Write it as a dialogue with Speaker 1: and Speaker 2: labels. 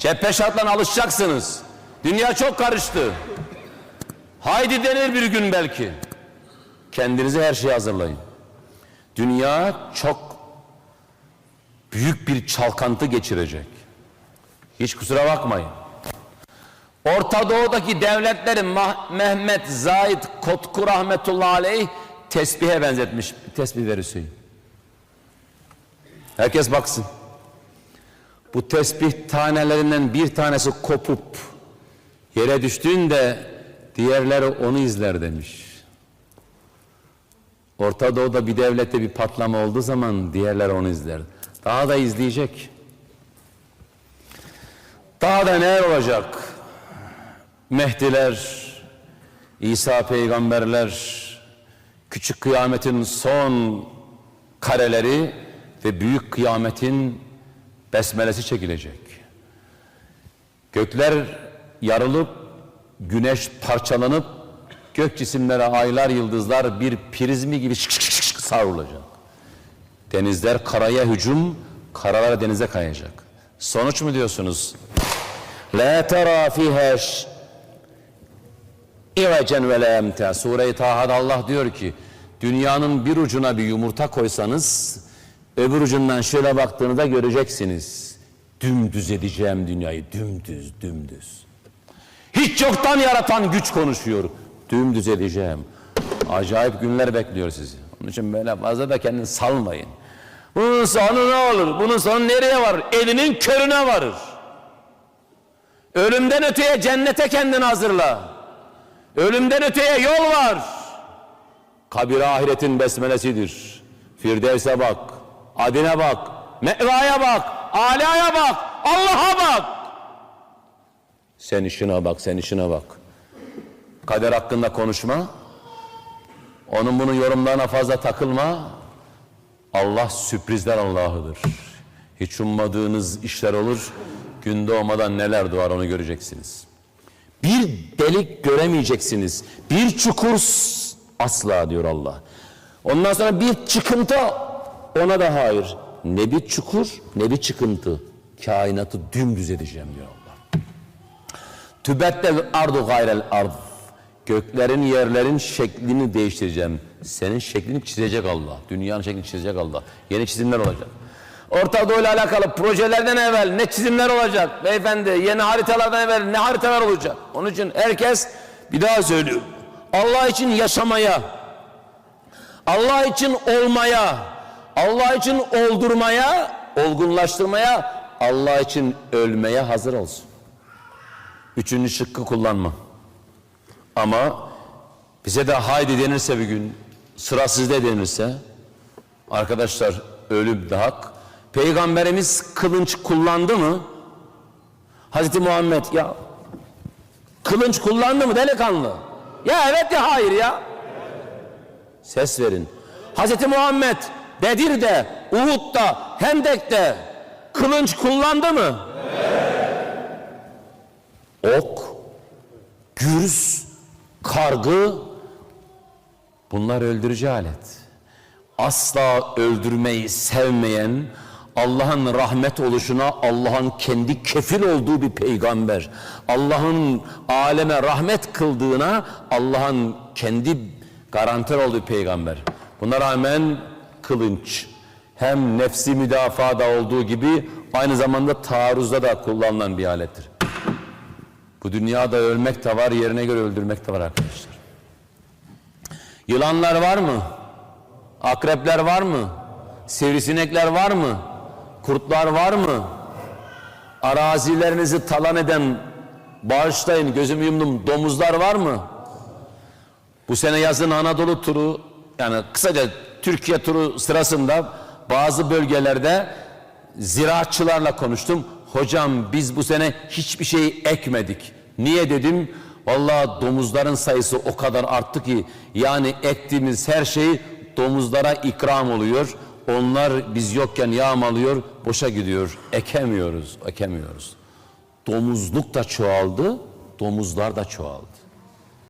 Speaker 1: Cephe şartlarına alışacaksınız. Dünya çok karıştı. Haydi denir bir gün belki. Kendinizi her şeye hazırlayın. Dünya çok büyük bir çalkantı geçirecek. Hiç kusura bakmayın. Orta Doğu'daki devletleri Mah- Mehmet Zahid Kotku rahmetullahi aleyh tesbihe benzetmiş. Tesbih ver. Herkes baksın. Bu tesbih tanelerinden bir tanesi kopup yere düştüğünde diğerleri onu izler demiş. Orta Doğu'da bir devlette bir patlama olduğu zaman diğerleri onu izler. Daha da izleyecek. Daha da neler olacak? Mehdiler, İsa peygamberler, küçük kıyametin son kareleri ve büyük kıyametin besmelesi çekilecek. Gökler yarılıp, güneş parçalanıp, gök cisimlere aylar, yıldızlar bir prizmi gibi şık şık şık savrulacak. Denizler karaya hücum, karalar denize kayacak. Sonuç mu diyorsunuz? La tera fiha İvecen ve la emte. Sure-i Taha'da Allah diyor ki dünyanın bir ucuna bir yumurta koysanız öbür ucundan şöyle baktığınızda göreceksiniz. Dümdüz edeceğim dünyayı. Dümdüz, dümdüz. Hiç yoktan yaratan güç konuşuyor. Dümdüz edeceğim. Acayip günler bekliyor sizi. Onun için böyle fazla da kendini salmayın. Bunun sonu ne olur? Bunun sonu nereye varır? Elinin körüne varır. Ölümden öteye cennete kendini hazırla. Ölümden öteye yol var. Kabir ahiretin besmelesidir. Firdevs'e bak, Adine bak, Meva'ya bak, Ala'ya bak, Allah'a bak. Sen işine bak, sen işine bak. Kader hakkında konuşma. Onun bunun yorumlarına fazla takılma. Allah sürprizler Allah'ıdır. Hiç ummadığınız işler olur. Gün doğmadan neler doğar onu göreceksiniz. Bir delik göremeyeceksiniz. Bir çukur asla diyor Allah. Ondan sonra bir çıkıntı ona da hayır. Ne bir çukur ne bir çıkıntı. Kainatı dümdüz edeceğim diyor Allah. Tübette ardu gayrel ard. Göklerin yerlerin şeklini değiştireceğim. Senin şeklini çizecek Allah. Dünyanın şeklini çizecek Allah. Yeni çizimler olacak. Orta Doğu ile alakalı projelerden evvel ne çizimler olacak beyefendi? Yeni haritalardan evvel ne haritalar olacak? Onun için herkes bir daha söylüyorum. Allah için yaşamaya, Allah için olmaya, Allah için oldurmaya, olgunlaştırmaya, Allah için ölmeye hazır olsun. Üçüncü şıkkı kullanma. Ama bize de haydi denirse bir gün, sıra sizde denirse, arkadaşlar ölüm de hak. Peygamberimiz kılınç kullandı mı? Hazreti Muhammed ya kılınç kullandı mı delikanlı? Ya evet ya hayır ya. Ses verin. Hazreti Muhammed Bedir'de, Uhud'da, Hendek'te kılınç kullandı mı? Ok, gürz, kargı bunlar öldürücü alet. Asla öldürmeyi sevmeyen Allah'ın rahmet oluşuna Allah'ın kendi kefil olduğu bir peygamber. Allah'ın aleme rahmet kıldığına Allah'ın kendi garanter olduğu peygamber. Buna rağmen kılınç hem nefsi müdafada olduğu gibi aynı zamanda taarruzda da kullanılan bir alettir. Bu dünyada ölmek de var, yerine göre öldürmek de var arkadaşlar. Yılanlar var mı? Akrepler var mı? Sivrisinekler var mı? Kurtlar var mı? Arazilerinizi talan eden, bağışlayın gözümü yumdum, domuzlar var mı? Bu sene yazın Anadolu turu, yani kısaca Türkiye turu sırasında bazı bölgelerde ziraatçılarla konuştum. Hocam biz bu sene hiçbir şey ekmedik. Niye dedim? Vallahi domuzların sayısı o kadar arttı ki yani ektiğimiz her şey domuzlara ikram oluyor. Onlar biz yokken yağmalıyor, boşa gidiyor. Ekemiyoruz, ekemiyoruz. Domuzluk da çoğaldı, domuzlar da çoğaldı.